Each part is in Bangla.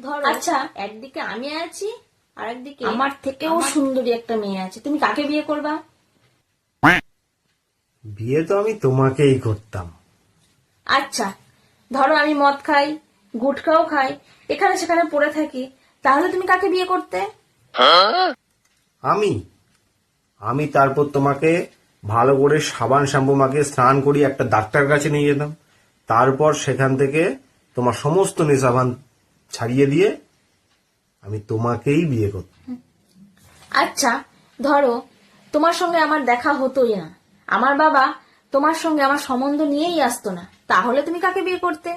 ধরো আচ্ছা। একদিকে আমি আছি আর একদিকে আমার থেকেও সুন্দরী একটা মেয়ে আছে। তুমি কাকে বিয়ে করবা? বিয়ে তো আমি তোমাকেই করতাম। আচ্ছা ধরো আমি মদ খাই গুটখাও খাই এখানে সেখানে পড়ে থাকি তাহলে তুমি কাকে বিয়ে করতে? আমি? আমি তারপর তোমাকে ভালো করে সাবান শ্যাম্পু মাকে স্নান করি একটা ডাক্তার কাছে নিয়ে যেতাম। তারপর সেখান থেকে তোমার সমস্ত নেশাভান ছাড়িয়ে দিয়ে আমি তোমাকেই বিয়ে করতাম আচ্ছা ধরো তোমার সঙ্গে আমার দেখা হতোই না। আমার বাবা তোমার সঙ্গে আমার সম্বন্ধ নিয়েই আসতো না। তাহলে তুমি কাকে বিয়ে করতে?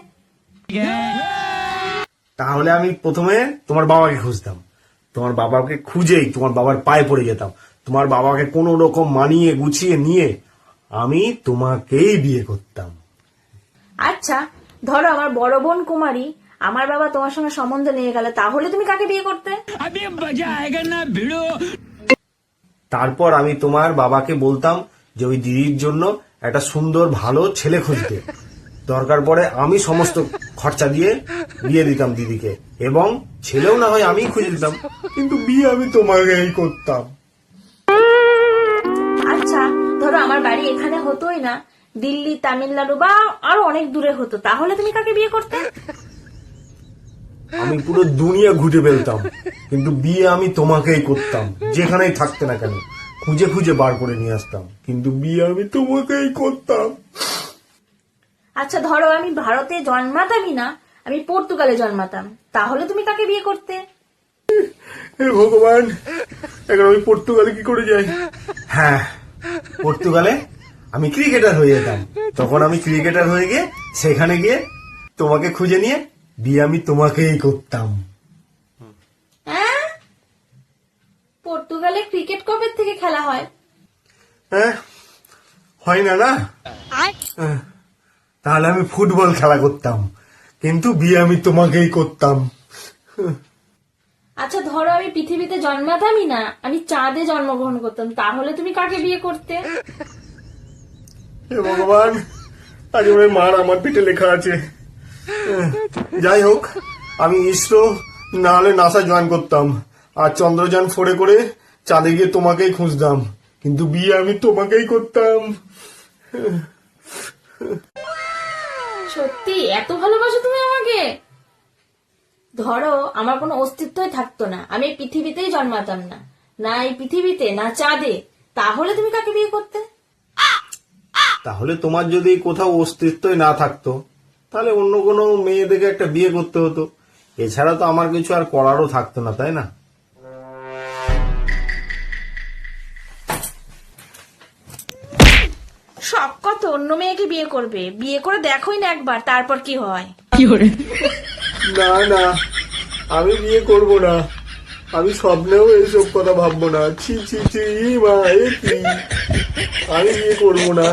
তাহলে আমি প্রথমে তোমার বাবাকে খুঁজতাম। তোমার বাবাকে খুঁজেই তোমার বাবার পায়ে পড়ে যেতাম। তোমার বাবাকে কোনো রকম মানিয়ে গুছিয়ে নিয়ে আমি তোমাকেই বিয়ে করতাম। আচ্ছা ধরো আমার বড় বোন কুমারী আমার বাবা তোমার সঙ্গে সম্বন্ধ নিয়ে গেলে তাহলে তুমি কাকে বিয়ে করতে? তারপর আমি তোমার বাবাকে বলতাম যে ওই দিদির জন্য একটা সুন্দর ভালো ছেলে খুঁজতে। দরকার পড়ে আমি সমস্ত খরচা দিয়ে বিয়ে দিতাম দিদিকে। এবং ছেলেও না হয় আমি খুঁজে দিতাম। কিন্তু বিয়ে আমি তোমাকেই করতাম। আচ্ছা ধরো আমার বাড়ি এখানে হতোই না দিল্লি তামিলনাড়ু বা আরও অনেক দূরে হতো তাহলে তুমি কাকে বিয়ে করতে? আমি পুরো দুনিয়া ঘুরে ফেলতাম কিন্তু বিয়ে আমি তোমাকেই করতাম যেখানেই থাকতে না কেন খুঁজে খুঁজে বার করে নিয়ে আসতাম কিন্তু বিয়ে আমি তোমাকেই করতাম। আচ্ছা ধরো আমি ভারতে জন্মাতামই না আমি পর্তুগালে জন্মাতাম তাহলে তুমি কাকে বিয়ে করতে? হে ভগবান এখন আমি পর্তুগালে কি করে যাই? হ্যাঁ পর্তুগালে আমি ক্রিকেটার হয়ে যেতাম তখন আমি ক্রিকেটার হয়ে গিয়ে সেখানে গিয়ে তোমাকে খুঁজে নিয়ে বিয়ে আমি তোমাকেই করতাম। হ্যাঁ? পর্তুগালে ক্রিকেট কবে থেকে খেলা হয়? হ্যাঁ হয় না না? হ্যাঁ, তাহলে আমি ফুটবল খেলা করতাম কিন্তু বিয়ে আমি তোমাকেই করতাম। আচ্ছা ধরো আমি পৃথিবীতে জন্মাতামই না আমি চাঁদে জন্মগ্রহণ করতাম তাহলে তুমি কাকে বিয়ে করতে? ভগবান আজ আমার মার আমার পেটে লেখা আছে। যাই হোক আমি ইসরো না হলে নাসা জয়েন করতাম। আর চন্দ্রযান ফোড়ে করে চাঁদে গিয়ে তোমাকেই খুঁজতাম। কিন্তু বিয়ে আমি তোমাকেই করতাম। সত্যি এত ভালোবাসো তুমি আমাকে? ধরো আমার কোনো অস্তিত্বই থাকতো না। আমি পৃথিবীতেই জন্মাতাম না। না এই পৃথিবীতে না চাঁদে। তাহলে তুমি কাকে বিয়ে করতে? তাহলে তোমার যদি কোথাও অস্তিত্বই না থাকতো তাহলে অন্য কোনো মেয়ে দেখে একটা বিয়ে করতে হতো। এছাড়া তো আমার কিছু আর করারও থাকতো না তাই না? সব কত অন্য মেয়েকে বিয়ে করবে? বিয়ে করে দেখোই না একবার তারপর কি হয়? না না আমি বিয়ে করব না। আমি স্বপ্নেও এইসব কথা ভাববো না। ছি ছি ছি মা এ কি? আমি বিয়ে করব না।